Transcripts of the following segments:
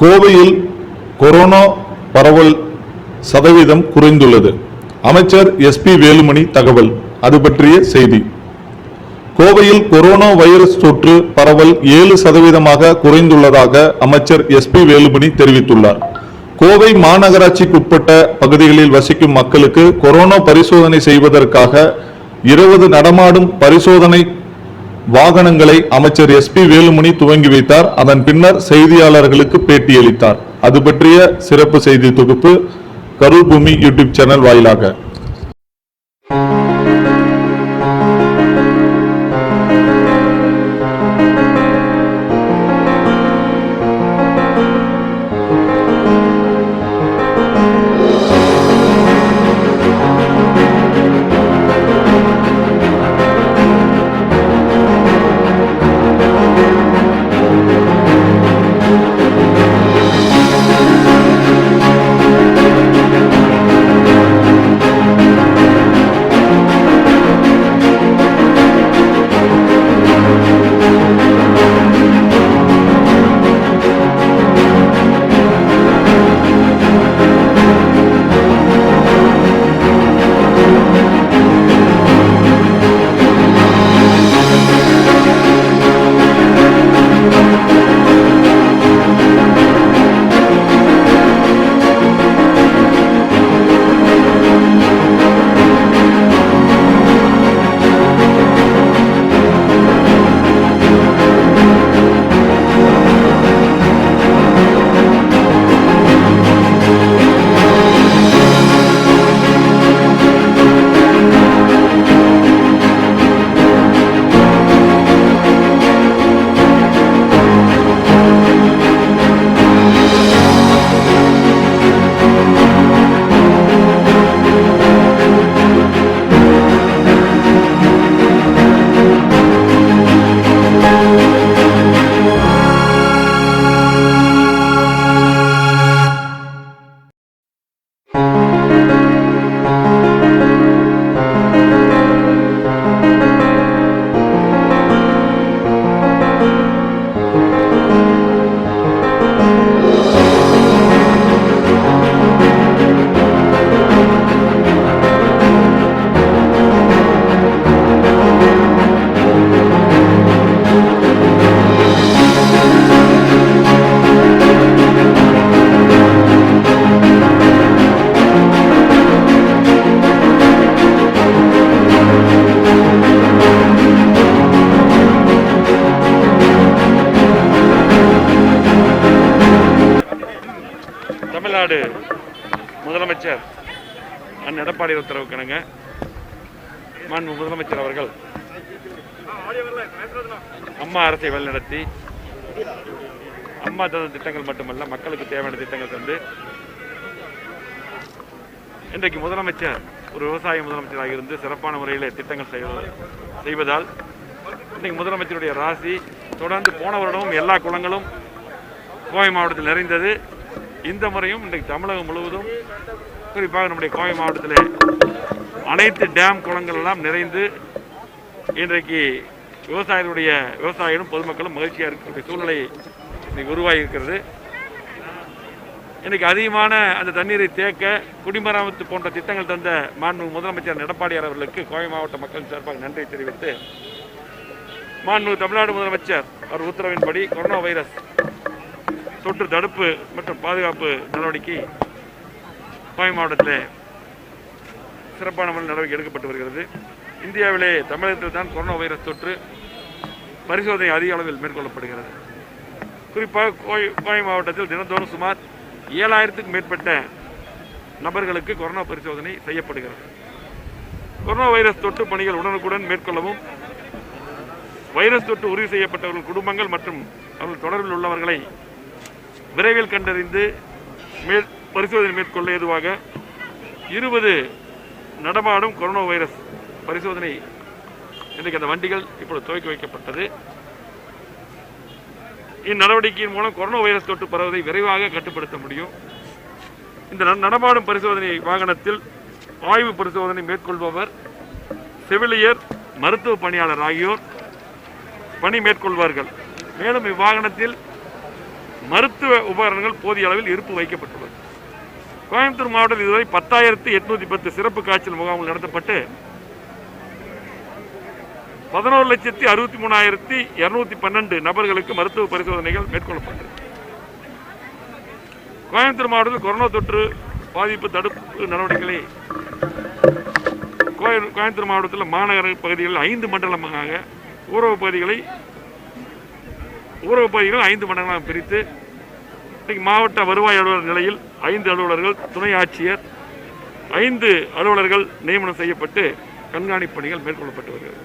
கோவையில் கொரோனா பரவல் சதவீதம் குறைந்துள்ளது. அமைச்சர் எஸ்பி வேலுமணி தகவல் அது பற்றிய செய்தி. கோவையில் கொரோனா வைரஸ் தொற்று பரவல் ஏழு சதவீதமாக குறைந்துள்ளதாக அமைச்சர் எஸ்பி வேலுமணி தெரிவித்துள்ளார். கோவை மாநகராட்சிக்குட்பட்ட பகுதிகளில் வசிக்கும் மக்களுக்கு கொரோனா பரிசோதனை செய்வதற்காக இருபது நடமாடும் பரிசோதனை வாகனங்களை அமைச்சர் எஸ் பி வேலுமணி துவங்கி வைத்தார். அதன் பின்னர் செய்தியாளர்களுக்கு பேட்டியளித்தார் அது பற்றிய சிறப்பு செய்தி தொகுப்பு கரூர் பூமி யூடியூப் சேனல் வாயிலாக. எடப்பாடி உத்தரவு கணங்க. மாண்பு முதலமைச்சர் அவர்கள். அம்மா அரசை வழிநடத்தி அம்மா தந்த திட்டங்கள் மட்டுமல்ல மக்களுக்கு தேவையான திட்டங்கள் தந்து இன்றைக்கு முதலமைச்சர் ஒரு விவசாய முதலமைச்சராக இருந்து சிறப்பான முறையில் திட்டங்கள் செய்வ- செய்வதால் இன்றைக்கு முதலமைச்சருடைய ராசி தொடர்ந்து போன வருடமும் எல்லா குளங்களும் கோவை மாவட்டத்தில் நிறைந்தது. இந்த முறையும் இன்றைக்கு தமிழகம் முழுவதும் குறிப்பாக நம்முடைய கோவை மாவட்டத்தில் அனைத்து டேம் குளங்கள் எல்லாம் நிறைந்து இன்றைக்கு விவசாயிகளுடைய விவசாயிகளும் பொதுமக்களும் மகிழ்ச்சியாக இருக்கக்கூடிய சூழ்நிலை இன்னைக்கு உருவாகி இருக்கிறது இன்னைக்கு அதிகமான அந்த தண்ணீரை தேக்க குடிமராமத்து போன்ற திட்டங்கள் தந்த மாண்பு முதலமைச்சர் எடப்பாடியார் அவர்களுக்கு கோவை மாவட்ட மக்கள் சார்பாக நன்றி தெரிவித்து மாண்பு தமிழ்நாடு முதலமைச்சர் அவர் உத்தரவின்படி கொரோனா வைரஸ் தொற்று தடுப்பு மற்றும் பாதுகாப்பு நடவடிக்கை கோவை மாவட்டத்தில் சிறப்பான முறையில் நடவடிக்கை எடுக்கப்பட்டு வருகிறது. இந்தியாவிலே தமிழகத்தில் தான் கொரோனா வைரஸ் தொற்று பரிசோதனை அதிக அளவில் மேற்கொள்ளப்படுகிறது. குறிப்பாக கோவை மாவட்டத்தில் தினந்தோறும் சுமார் ஏழாயிரத்துக்கும் மேற்பட்ட நபர்களுக்கு கொரோனா பரிசோதனை செய்யப்படுகிறது. கொரோனா வைரஸ் தொற்று பணிகள் உடனுக்குடன் மேற்கொள்ளவும் வைரஸ் தொற்று உறுதி செய்யப்பட்டவர்கள் குடும்பங்கள் மற்றும் அவர்கள் தொடர்பில் உள்ளவர்களை விரைவில் கண்டறிந்து மேல் பரிசோதனை மேற்கொள்ள ஏதுவாக இருபது நடமாடும் கொரோனா வைரஸ் பரிசோதனை இன்றைக்கு அந்த வண்டிகள் இப்பொழுது துவக்கி வைக்கப்பட்டது. இந்நடவடிக்கையின் மூலம் கொரோனா வைரஸ் தொற்று பரவுவதை விரைவாக கட்டுப்படுத்த முடியும். இந்த நடமாடும் பரிசோதனை வாகனத்தில் ஆய்வு பரிசோதனை மேற்கொள்பவர் செவிலியர் மருத்துவ பணியாளர் ஆகியோர் பணி மேற்கொள்வார்கள். மேலும் இவ்வாகனத்தில் மருத்துவ உபகரணங்கள் போதிய அளவில் இருப்பு வைக்கப்பட்டுள்ளது. கோயம்புத்தூர் மாவட்டத்தில் இதுவரை பத்தாயிரத்து எட்நூத்தி பத்து சிறப்பு காய்ச்சல் முகாம்கள் நடத்தப்பட்டு பதினோரு லட்சத்தி அறுபத்தி மூணாயிரத்தி இருநூத்தி பன்னெண்டு நபர்களுக்கு மருத்துவ பரிசோதனைகள் மேற்கொள்ளப்பட்டது. கோயம்புத்தூர் மாவட்டத்தில் கொரோனா தொற்று பாதிப்பு தடுப்பு நடவடிக்கைகளை கோய- கோயம்புத்தூர் மாவட்டத்தில் மாநகர பகுதிகளில் ஐந்து மண்டலமாக ஊரக பகுதிகளை ஊரக பகுதிகளும் ஐந்து மண்டலமாக பிரித்து மாவட்ட வருவாய் அலுவலர் நிலையில் ஐந்து அலுவலர்கள் துணை ஆட்சியர் ஐந்து அலுவலர்கள் நியமனம் செய்யப்பட்டு கண்காணிப்பு பணிகள் மேற்கொள்ளப்பட்டு வருகிறது.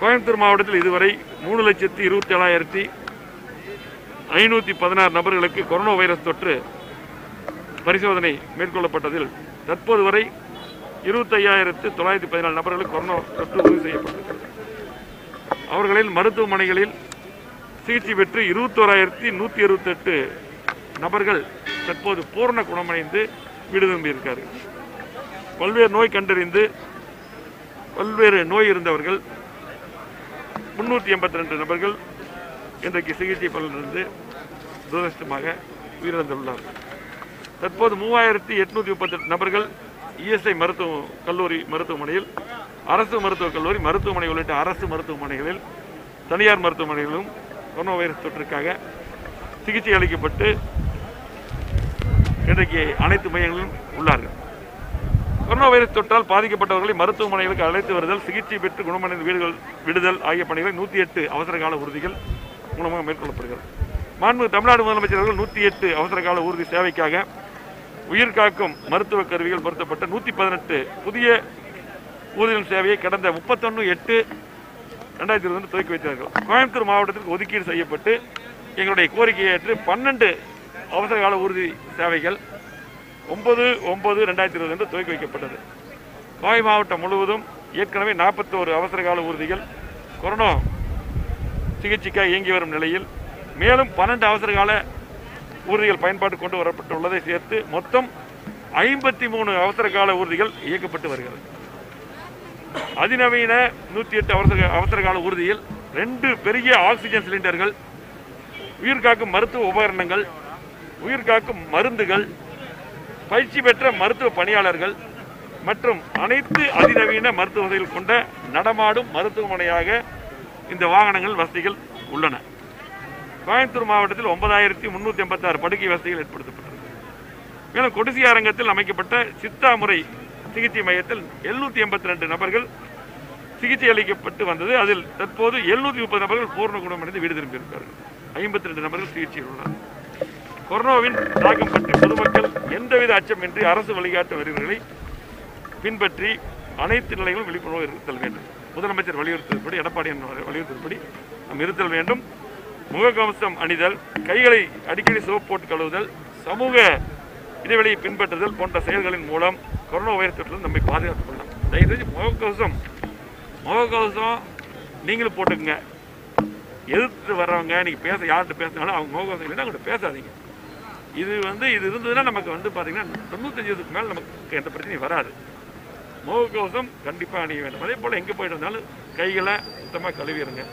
கோயம்புத்தூர் மாவட்டத்தில் இதுவரை மூணு லட்சத்தி இருபத்தி ஏழாயிரத்தி ஐநூற்றி பதினாறு நபர்களுக்கு கொரோனா வைரஸ் தொற்று பரிசோதனை மேற்கொள்ளப்பட்டதில் தற்போது வரை இருபத்தையாயிரத்து தொள்ளாயிரத்தி பதினாலு நபர்களுக்கு கொரோனா தொற்று உறுதி செய்யப்பட்டிருக்கிறது. அவர்களில் மருத்துவமனைகளில் சிகிச்சை பெற்று இருபத்தோராயிரத்தி நூற்றி அறுபத்தெட்டு நபர்கள் தற்போது பூர்ண குணமடைந்து வீடு திரும்பியிருக்கார்கள் பல்வேறு நோய் கண்டறிந்து பல்வேறு நோய் இருந்தவர்கள் முன்னூற்றி எண்பத்தி ரெண்டு நபர்கள் இன்றைக்கு சிகிச்சை பலனிருந்து துரதிருஷ்டமாக உயிரிழந்துள்ளார்கள் தற்போது மூவாயிரத்தி எட்நூத்தி முப்பத்தெட்டு நபர்கள் இஎஸ்ஐ மருத்துவ கல்லூரி மருத்துவமனையில் அரசு மருத்துவக் கல்லூரி மருத்துவமனை உள்ளிட்ட அரசு மருத்துவமனைகளில் தனியார் மருத்துவமனைகளிலும் கொரோனா வைரஸ் தொற்றுக்காக சிகிச்சை அளிக்கப்பட்டு இன்றைக்கு அனைத்து மையங்களிலும் உள்ளார்கள். கொரோனா வைரஸ் தொற்றால் பாதிக்கப்பட்டவர்களை மருத்துவமனைகளுக்கு அழைத்து வருதல் சிகிச்சை பெற்று குணமடைந்த வீடுகள் விடுதல் ஆகிய பணிகளை நூற்றி எட்டு அவசர கால உறுதிகள் மூலமாக மேற்கொள்ளப்படுகிறது. மாண்பு தமிழ்நாடு முதலமைச்சர் அவர்கள் நூற்றி எட்டு அவசர கால ஊர்தி சேவைக்காக உயிர் காக்கும் மருத்துவ கருவிகள் பொருத்தப்பட்ட நூற்றி பதினெட்டு புதிய ஊதியம் சேவையை கடந்த முப்பத்தொன்று எட்டு ரெண்டாயிரத்தி இருபது துவக்கி வைத்தார்கள். கோயம்புத்தூர் மாவட்டத்திற்கு ஒதுக்கீடு செய்யப்பட்டு எங்களுடைய கோரிக்கையை ஏற்று பன்னெண்டு அவசர கால ஊர்தி சேவைகள் ஒன்பது ஒன்பது ரெண்டாயிரத்தி இருபது என்று துவக்கி வைக்கப்பட்டது. கோவை மாவட்டம் முழுவதும் ஏற்கனவே நாற்பத்தோரு அவசர கால ஊர்திகள் கொரோனா சிகிச்சைக்காக இயங்கி வரும் நிலையில் மேலும் பன்னெண்டு அவசர கால ஊர்திகள் பயன்பாட்டு கொண்டு வரப்பட்டுள்ளதை சேர்த்து மொத்தம் ஐம்பத்தி மூணு அவசர கால ஊர்திகள் இயக்கப்பட்டு வருகிறது. அதிநவீன நூற்றி எட்டு அவசர அவசர கால ஊர்தியில் ரெண்டு பெரிய ஆக்சிஜன் சிலிண்டர்கள் உயிர்காக்கும் மருத்துவ உபகரணங்கள் உயிர்காக்கும் மருந்துகள் பயிற்சி பெற்ற மருத்துவ பணியாளர்கள் மற்றும் அனைத்து அதிநவீன மருத்துவ வசதிகள் கொண்ட நடமாடும் மருத்துவமனையாக இந்த வாகனங்கள் வசதிகள் உள்ளன. கோயம்புத்தூர் மாவட்டத்தில் ஒன்பதாயிரத்தி முன்னூற்றி எண்பத்தாறு படுக்கை வசதிகள் ஏற்படுத்தப்பட்டது மேலும் கொடிசி அரங்கத்தில் அமைக்கப்பட்ட சித்தா முறை சிகிச்சை மையத்தில் எழுநூற்றி எண்பத்தி ரெண்டு நபர்கள் சிகிச்சை அளிக்கப்பட்டு வந்தது. அதில் தற்போது எழுநூற்றி முப்பது நபர்கள் பூர்ண குணமடைந்து வீடு திரும்பியிருக்கிறார்கள் ஐம்பத்தி ரெண்டு நபர்கள் சிகிச்சையில் உள்ளனர். கொரோனாவின் தாக்கம் பற்றி பொதுமக்கள் எந்தவித அச்சமின்றி அரசு வழிகாட்டு நெறிமுறைகளை பின்பற்றி அனைத்து நிலைகளும் விழிப்புணர்வு இருத்தல் வேண்டும். முதலமைச்சர் வலியுறுத்தியபடி எடப்பாடி அண்ணன் வலியுறுத்தப்படி நாம் இருத்தல் வேண்டும். முகக்கவசம் அணிதல் கைகளை அடிக்கடி சிவப்பு போட்டு கழுவுதல் சமூக இடைவெளியை பின்பற்றுதல் போன்ற செயல்களின் மூலம் கொரோனா வைரஸ் தொற்றிலிருந்து நம்மை பாதுகாத்துக் கொள்ளலாம். தயவு செஞ்சு முகக்கவசம் முகக்கவசம் நீங்களும் போட்டுக்குங்க. எதிர்த்து வர்றவங்க நீங்கள் பேச யார்கிட்ட பேசினாலும் அவங்க முகக்கவசம் இல்லைன்னா அவங்கள்ட்ட பேசாதீங்க. இது வந்து இது இருந்ததுன்னா நமக்கு வந்து பார்த்தீங்கன்னா தொண்ணூத்தஞ்சதுக்கு மேலே நமக்கு எந்த பிரச்சனையும் வராது. முகக்கவசம் கண்டிப்பாக அணிய வேண்டும். அதே போல் எங்கே போயிட்டு இருந்தாலும் கைகளை சுத்தமாக கழுவிடுங்க.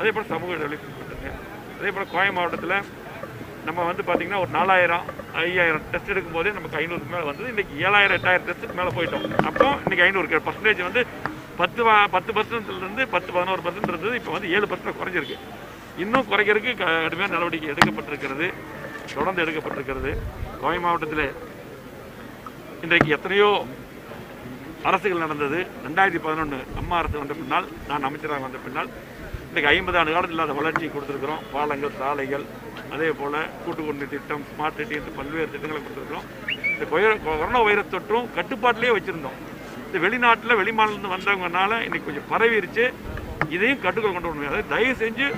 அதே போல் சமூக இடைவெளி பின்பற்றுங்க. அதே போல் கோயம் மாவட்டத்தில் நம்ம வந்து பார்த்தீங்கன்னா ஒரு நாலாயிரம் ஐயாயிரம் டெஸ்ட் எடுக்கும் போதே நமக்கு ஐநூறுக்கு மேலே வந்தது. இன்றைக்கி ஏழாயிரம் எட்டாயிரம் டெஸ்ட்டுக்கு மேலே போயிட்டோம். அப்போ இன்றைக்கி ஐநூறு பர்சன்டேஜ் வந்து பத்து வா- பத்து பர்சன்ட்லேருந்து பத்து பதினோரு பர்சன்ட் இருந்தது. இப்போ வந்து ஏழு பர்சன்ட் குறைஞ்சிருக்கு. இன்னும் குறைக்கிறதுக்கு க- கடுமையான நடவடிக்கை எடுக்கப்பட்டிருக்கிறது. தொடர்ந்து எடுக்கப்பட்டிருக்கிறது. கோவை மாவட்டத்தில் இன்றைக்கு எத்தனையோ அரசுகள் நடந்தது. ரெண்டாயிரத்தி பதினொன்று அம்மா அரசு வந்த பின்னால் நான் அமைச்சராக வந்த பின்னால் இன்றைக்கு ஐம்பது ஆண்டு காலத்தில் இல்லாத வளர்ச்சி கொடுத்துருக்குறோம். பாலங்கள் சாலைகள் அதே போல் கூட்டுக்குடி திட்டம் ஸ்மார்ட் சிட்டி பல்வேறு திட்டங்களை கொடுத்துருக்குறோம். இந்த கொரோனா வைரஸ் தொற்றும் கட்டுப்பாட்டிலே வச்சுருந்தோம். இந்த வெளிநாட்டில் வெளிமாநிலந்து வந்தவங்கனால இன்றைக்கி கொஞ்சம் பரவிருச்சு. இதையும் கட்டுக்குள் கொண்டு வரணும். அதாவது தயவு செஞ்சு